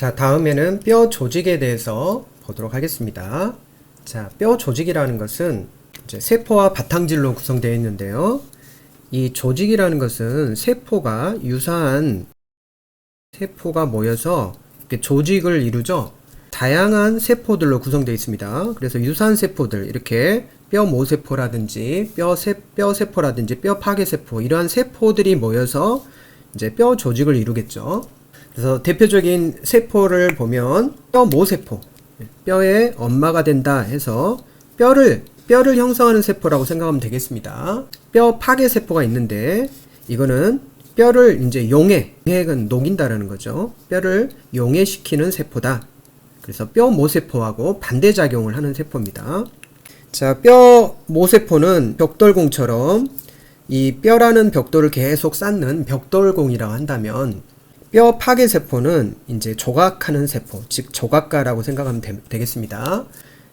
자, 다음에는 뼈 조직에 대해서 보도록 하겠습니다. 자, 뼈 조직이라는 것은 이제 세포와 바탕질로 구성되어 있는데요. 이 조직이라는 것은 세포가 유사한 세포가 모여서 이렇게 조직을 이루죠. 다양한 세포들로 구성되어 있습니다. 그래서 유사한 세포들 이렇게 뼈 모세포라든지 뼈 세, 뼈 세포라든지 뼈 파괴 세포 이러한 세포들이 모여서 이제 뼈 조직을 이루겠죠. 그래서 대표적인 세포를 보면 뼈 모세포, 뼈의 엄마가 된다 해서 뼈를 뼈를 형성하는 세포라고 생각하면 되겠습니다. 뼈 파괴 세포가 있는데 이거는 뼈를 이제 용해, 용해는 녹인다라는 거죠. 뼈를 용해시키는 세포다. 그래서 뼈 모세포하고 반대 작용을 하는 세포입니다. 자, 뼈 모세포는 벽돌공처럼 이 뼈라는 벽돌을 계속 쌓는 벽돌공이라고 한다면 뼈 파괴 세포는 이제 조각하는 세포, 즉 조각가라고 생각하면 되, 겠습니다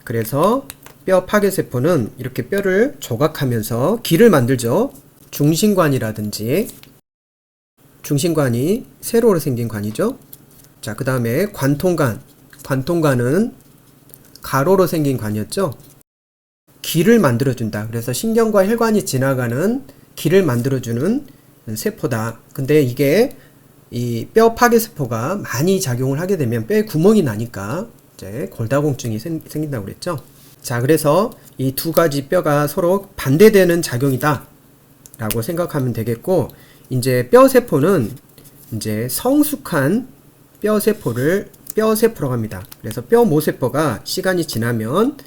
그래서 뼈 파괴 세포는 이렇게 뼈를 조각하면서 길을 만들죠. 중심관이라든지 중심관이 세로로 생긴 관이죠. 자, 그 다음에 관통관. 관통관은 가로로 생긴 관이었죠. 길을 만들어준다. 그래서 신경과 혈관이 지나가는 길을 만들어주는 세포다. 근데 이게 이 뼈 파괴 세포가 많이 작용을 하게 되면 뼈에 구멍이 나니까 이제 골다공증이 생, 생긴다고 그랬죠. 자, 그래서 이 두 가지 뼈가 서로 반대되는 작용이다. 라고 생각하면 되겠고, 이제 뼈 세포는 이제 성숙한 뼈 세포를 뼈 세포라고 합니다. 그래서 뼈 모세포가 시간이 지나면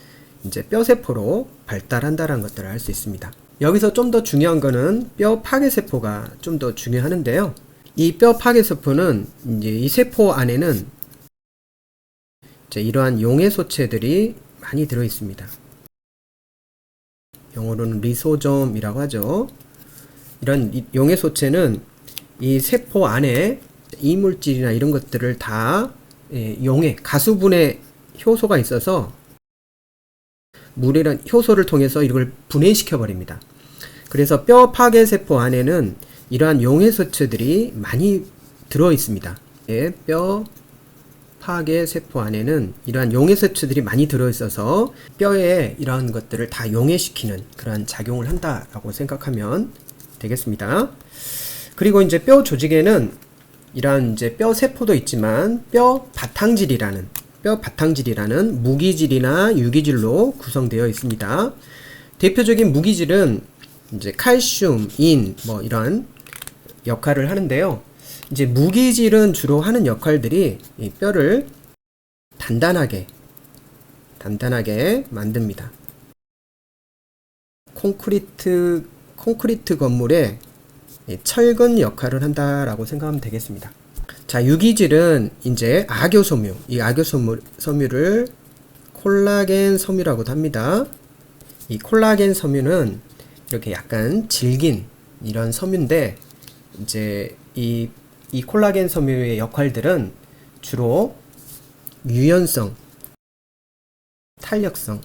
이제 뼈 세포로 발달한다라는 것들을 알 수 있습니다. 여기서 좀 더 중요한 거는 뼈 파괴 세포가 좀 더 중요하는데요. 이 뼈 파괴 세포는 이제 이 세포 안에는 이러한 용해 소체들이 많이 들어 있습니다. 영어로는 리소점이라고 하죠. 이런 용해 소체는 이 세포 안에 이물질이나 이런 것들을 다 예, 용해 가수분해 효소가 있어서 물이란 효소를 통해서 이걸 분해시켜 버립니다. 그래서 뼈 파괴 세포 안에는 이러한 용해 소체들이 많이 들어 있습니다. 예, 뼈 파괴 세포 안에는 이러한 용해 세포들이 많이 들어 있어서 뼈에 이러한 것들을 다 용해시키는 그러한 작용을 한다라고 생각하면 되겠습니다. 그리고 이제 뼈 조직에는 이러한 이제 뼈 세포도 있지만 뼈 바탕질이라는 뼈 바탕질이라는 무기질이나 유기질로 구성되어 있습니다. 대표적인 무기질은 이제 칼슘, 인, 뭐 이런 역할을 하는데요. 이제 무기질은 주로 하는 역할들이 이 뼈를 단단하게 단단하게 만듭니다. 콘크리트 콘크리트 건물에 철근 역할을 한다라고 생각하면 되겠습니다. 자, 유기질은 이제 악교 섬유, 이 악교 섬유, 섬유를 콜라겐 섬유라고도 합니다. 이 콜라겐 섬유는 이렇게 약간 질긴 이런 섬유인데 이제 이, 이 콜라겐 섬유의 역할들은 주로 유연성, 탄력성,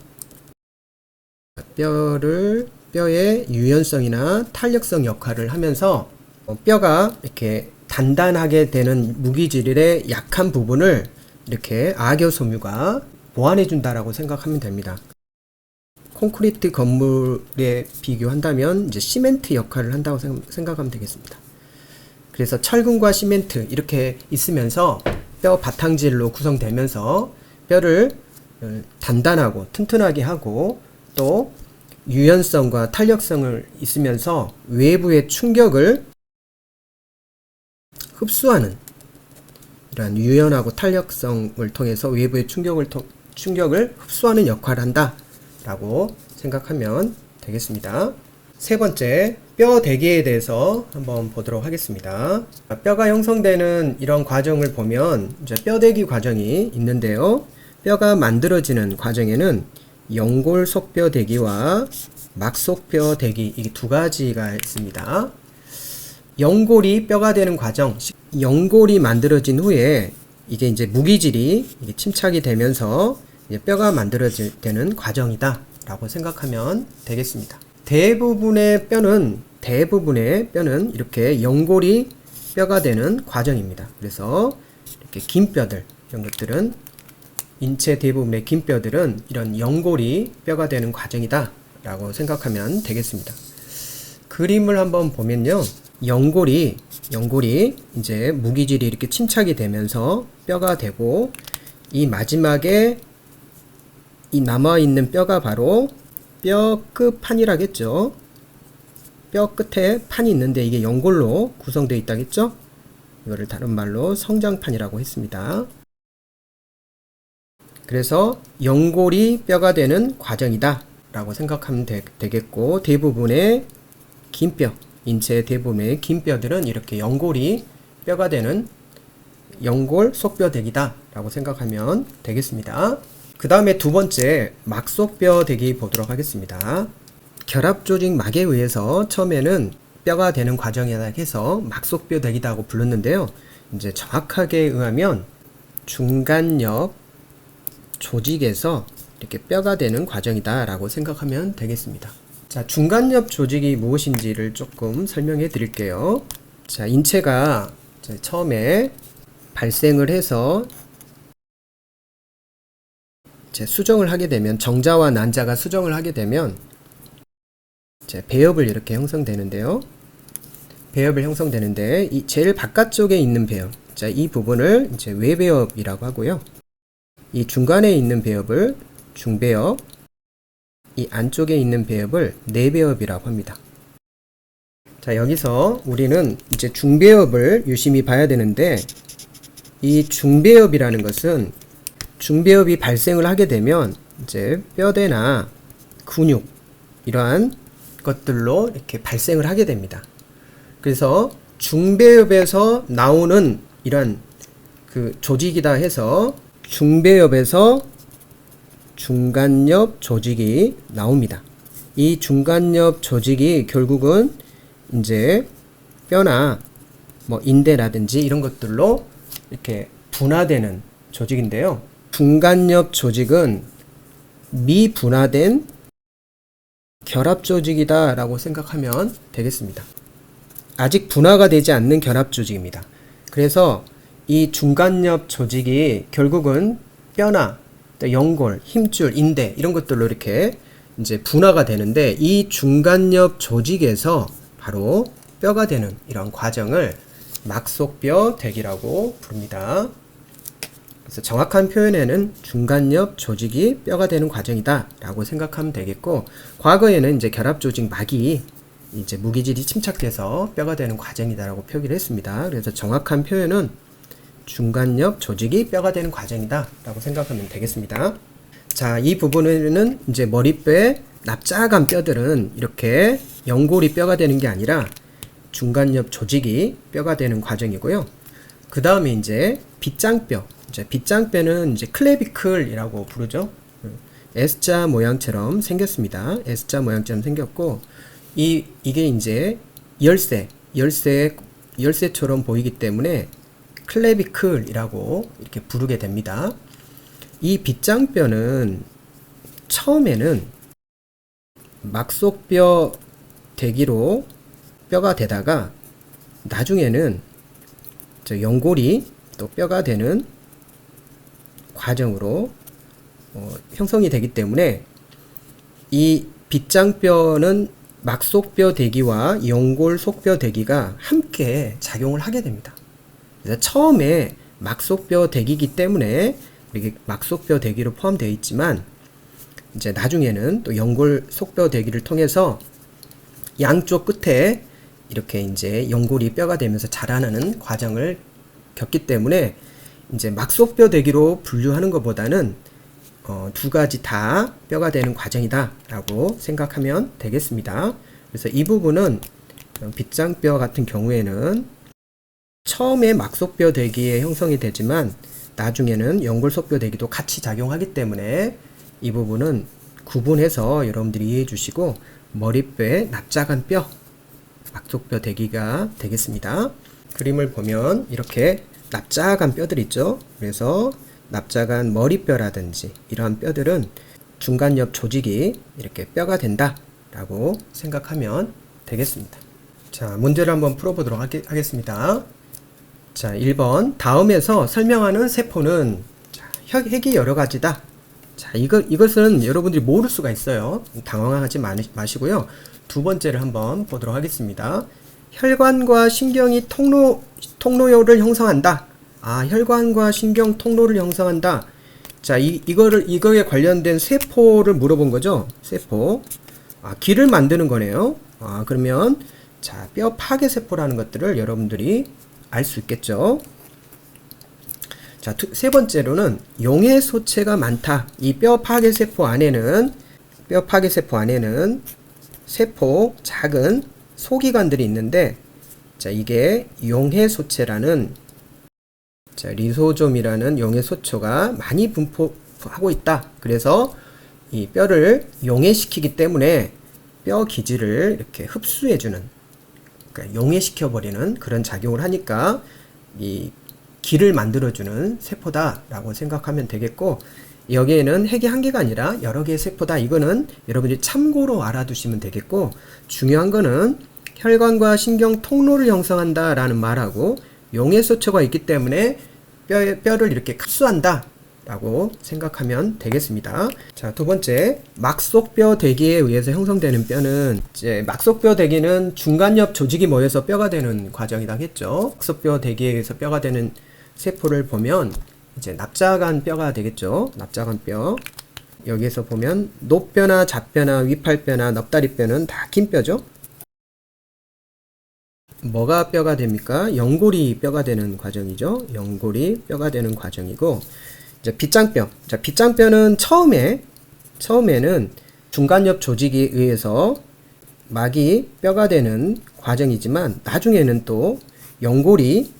뼈를 뼈의 유연성이나 탄력성 역할을 하면서 어, 뼈가 이렇게 단단하게 되는 무기질의 약한 부분을 이렇게 악여 섬유가 보완해 준다라고 생각하면 됩니다. 콘크리트 건물에 비교한다면 이제 시멘트 역할을 한다고 생각하면 되겠습니다. 그래서 철근과 시멘트 이렇게 있으면서 뼈 바탕질로 구성되면서 뼈를 어, 단단하고 튼튼하게 하고 또 유연성과 탄력성을 있으면서 외부의 충격을 흡수하는 이러한 유연하고 탄력성을 통해서 외부의 충격을 통, 충격을 흡수하는 역할을 한다라고 생각하면 되겠습니다. 세 번째, 뼈 대기에 대해서 한번 보도록 하겠습니다. 뼈가 형성되는 이런 과정을 보면 이제 뼈 대기 과정이 있는데요. 뼈가 만들어지는 과정에는 연골 속뼈 대기와 막속뼈 대기 이 두 가지가 있습니다. 연골이 뼈가 되는 과정, 연골이 만들어진 후에 이게 이제 무기질이 이게 침착이 되면서 뼈가 만들어지는 과정이다라고 생각하면 되겠습니다. 대부분의 뼈는 대부분의 뼈는 이렇게 연골이 뼈가 되는 과정입니다. 그래서 이렇게 긴 뼈들, 이런 것들은 인체 대부분의 긴 뼈들은 이런 연골이 뼈가 되는 과정이다 라고 생각하면 되겠습니다. 그림을 한번 보면요. 연골이 연골이 이제 무기질이 이렇게 침착이 되면서 뼈가 되고 이 마지막에 이 남아 있는 뼈가 바로 뼈 끝판이라겠죠. 뼈 끝에 판이 있는데 이게 연골로 구성되어 있다겠죠? 이거를 다른 말로 성장판이라고 했습니다. 그래서 연골이 뼈가 되는 과정이다 라고 생각하면 되, 겠고 대부분의 긴 뼈, 인체의 대부분의 긴 뼈들은 이렇게 연골이 뼈가 되는 연골 속뼈대기다 라고 생각하면 되겠습니다. 그 다음에 두 번째 막속뼈 대기 보도록 하겠습니다. 결합 조직 막에 의해서 처음에는 뼈가 되는 과정이라 해서 막속뼈 대기다고 불렀는데요. 이제 정확하게 의하면 중간엽 조직에서 이렇게 뼈가 되는 과정이다라고 생각하면 되겠습니다. 자, 중간엽 조직이 무엇인지를 조금 설명해 드릴게요. 자, 인체가 처음에 발생을 해서 이 제 수정을 하게 되면 정자와 난자가 수정을 하게 되면 이제 배엽을 이렇게 형성되는데요. 배엽을 형성되는데 이 제일 바깥쪽에 있는 배엽, 자, 이 부분을 이제 외배엽이라고 하고요. 이 중간에 있는 배엽을 중배엽, 이 안쪽에 있는 배엽을 내배엽이라고 합니다. 자, 여기서 우리는 이제 중배엽을 유심히 봐야 되는데 이 중배엽이라는 것은 중배엽이 발생을 하게 되면 이제 뼈대나 근육 이러한 것들로 이렇게 발생을 하게 됩니다. 그래서 중배엽에서 나오는 이런 그 조직이다 해서 중배엽에서 중간엽 조직이 나옵니다. 이 중간엽 조직이 결국은 이제 뼈나 뭐 인대라든지 이런 것들로 이렇게 분화되는 조직인데요. 중간엽 조직은 미분화된 결합 조직이다라고 생각하면 되겠습니다. 아직 분화가 되지 않는 결합 조직입니다. 그래서 이 중간엽 조직이 결국은 뼈나 연골, 힘줄, 인대 이런 것들로 이렇게 이제 분화가 되는데 이 중간엽 조직에서 바로 뼈가 되는 이런 과정을 막속뼈 대기라고 부릅니다. 그래서 정확한 표현에는 중간엽 조직이 뼈가 되는 과정이다 라고 생각하면 되겠고 과거에는 이제 결합 조직 막이 이제 무기질이 침착돼서 뼈가 되는 과정이다라고 표기를 했습니다. 그래서 정확한 표현은 중간엽 조직이 뼈가 되는 과정이다라고 생각하면 되겠습니다. 자, 이 부분에는 이제 머리뼈의 납작한 뼈들은 이렇게 연골이 뼈가 되는 게 아니라 중간엽 조직이 뼈가 되는 과정이고요. 그 다음에 이제 빗장뼈. 이제 빗장뼈는 이제 클레비클이라고 부르죠. S자 모양처럼 생겼습니다. S자 모양처럼 생겼고, 이, 이게 이제 열쇠, 열쇠, 열쇠처럼 보이기 때문에 클레비클이라고 이렇게 부르게 됩니다. 이 빗장뼈는 처음에는 막속뼈 대기로 뼈가 되다가 나중에는 저 연골이 또 뼈가 되는 과정으로 어, 형성이 되기 때문에 이 빗장뼈는 막속뼈 대기와 연골 속뼈 대기가 함께 작용을 하게 됩니다. 그래서 처음에 막속뼈 대기기 때문에 이게 막속뼈 대기로 포함되어 있지만 이제 나중에는 또 연골 속뼈 대기를 통해서 양쪽 끝에 이렇게 이제 연골이 뼈가 되면서 자라나는 과정을 겪기 때문에 이제 막속뼈 대기로 분류하는 것보다는 어, 두 가지 다 뼈가 되는 과정이다라고 생각하면 되겠습니다. 그래서 이 부분은 빗장뼈 같은 경우에는 처음에 막속뼈 대기에 형성이 되지만 나중에는 연골속뼈 대기도 같이 작용하기 때문에 이 부분은 구분해서 여러분들이 이해해 주시고 머리뼈에 납작한 뼈 막속뼈 대기가 되겠습니다. 그림을 보면 이렇게 납작한 뼈들 있죠. 그래서 납작한 머리뼈라든지 이러한 뼈들은 중간엽 조직이 이렇게 뼈가 된다 라고 생각하면 되겠습니다. 자, 문제를 한번 풀어보도록 하겠습니다. 자, 1번. 다음에서 설명하는 세포는 자, 혈- 핵이 여러 가지다. 자, 이거, 이것은 여러분들이 모를 수가 있어요. 당황하지 마- 마시고요. 두 번째를 한번 보도록 하겠습니다. 혈관과 신경이 통로, 통로를 형성한다. 아, 혈관과 신경 통로를 형성한다. 자, 이, 이거를, 이거에 관련된 세포를 물어본 거죠. 세포. 아, 기를 만드는 거네요. 아, 그러면, 자, 뼈 파괴 세포라는 것들을 여러분들이 알 수 있겠죠. 자, 두- 세 번째로는 용해 소체가 많다. 이 뼈 파괴 세포 안에는 뼈 파괴 세포 안에는 세포 작은 소기관들이 있는데 자, 이게 용해 소체라는 자, 리소좀이라는 용해 소초가 많이 분포하고 있다. 그래서 이 뼈를 용해시키기 때문에 뼈 기질을 이렇게 흡수해주는 그러니까 용해시켜버리는 그런 작용을 하니까 이 기를 만들어주는 세포다라고 생각하면 되겠고 여기에는 핵이 한 개가 아니라 여러 개의 세포다 이거는 여러분들이 참고로 알아두시면 되겠고 중요한 거는 혈관과 신경 통로를 형성한다라는 말하고 용해소초가 있기 때문에 뼈, 뼈를 이렇게 흡수한다 라고 생각하면 되겠습니다. 자, 두 번째, 막속뼈 대기에 의해서 형성되는 뼈는 이제 막속뼈 대기는 중간엽 조직이 모여서 뼈가 되는 과정이다 했죠. 막속뼈 대기에 의해서 뼈가 되는 세포를 보면 이제 납작한 뼈가 되겠죠. 납작한 뼈. 여기에서 보면 노뼈나 좌뼈나 위팔뼈나 넙다리뼈는 다 긴 뼈죠. 뭐가 뼈가 됩니까? 연골이 뼈가 되는 과정이죠. 연골이 뼈가 되는 과정이고 이제 빗장뼈. 자, 빗장뼈는 처음에 처음에는 중간엽 조직에 의해서 막이 뼈가 되는 과정이지만 나중에는 또 연골이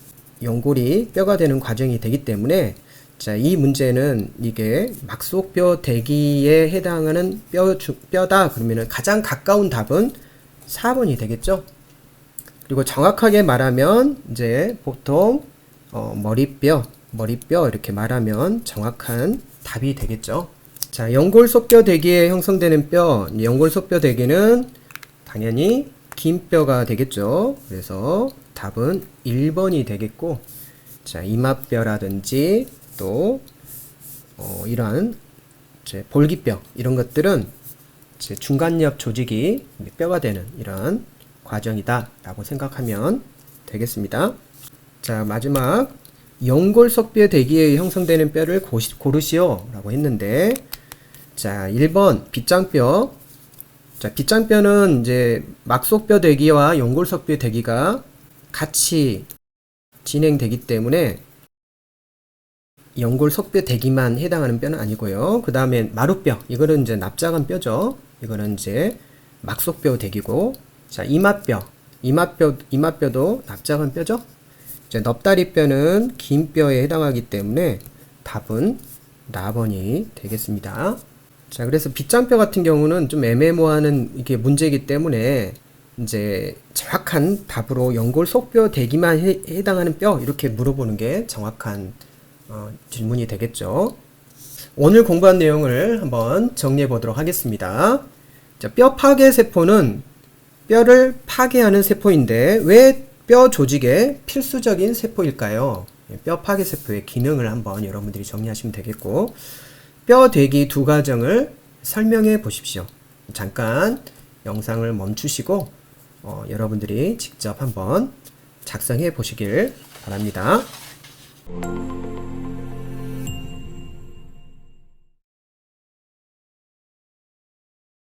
연골이 뼈가 되는 과정이 되기 때문에 자, 이 문제는 이게 막속뼈 대기에 해당하는 뼈 주, 뼈다 그러면은 가장 가까운 답은 4번이 되겠죠. 그리고 정확하게 말하면 이제 보통 어, 머리뼈, 머리뼈 이렇게 말하면 정확한 답이 되겠죠. 자, 연골속뼈 대기에 형성되는 뼈, 연골속뼈 대기는 당연히 긴 뼈가 되겠죠. 그래서 답은 1번이 되겠고, 자, 이마뼈라든지 또 어, 이러한 이제 볼기뼈 이런 것들은 이제 중간엽 조직이 뼈가 되는 이런 과정이다라고 생각하면 되겠습니다. 자, 마지막 연골석뼈 대기에 형성되는 뼈를 고시, 고르시오라고 했는데 자, 1번 빗장뼈. 자, 빗장뼈는 이제 막속뼈 대기와 연골석뼈 대기가 같이 진행되기 때문에 연골 석뼈 대기만 해당하는 뼈는 아니고요. 그 다음에 마루뼈. 이거는 이제 납작한 뼈죠. 이거는 이제 막속뼈 대기고 자, 이마뼈. 이마뼈, 이마뼈도 납작한 뼈죠? 이제 넙다리뼈는 긴 뼈에 해당하기 때문에 답은 나번이 되겠습니다. 자, 그래서 빗장뼈 같은 경우는 좀 애매모호하는 이게 문제이기 때문에 이제 정확한 답으로 연골 속뼈 대기만 해, 해당하는 뼈 이렇게 물어보는 게 정확한 어, 질문이 되겠죠. 오늘 공부한 내용을 한번 정리해 보도록 하겠습니다. 자, 뼈 파괴 세포는 뼈를 파괴하는 세포인데 왜 뼈 조직의 필수적인 세포일까요? 예, 뼈 파괴 세포의 기능을 한번 여러분들이 정리하시면 되겠고 뼈 대기 두 과정을 설명해 보십시오. 잠깐 영상을 멈추시고 어, 여러분들이 직접 한번 작성해 보시길 바랍니다.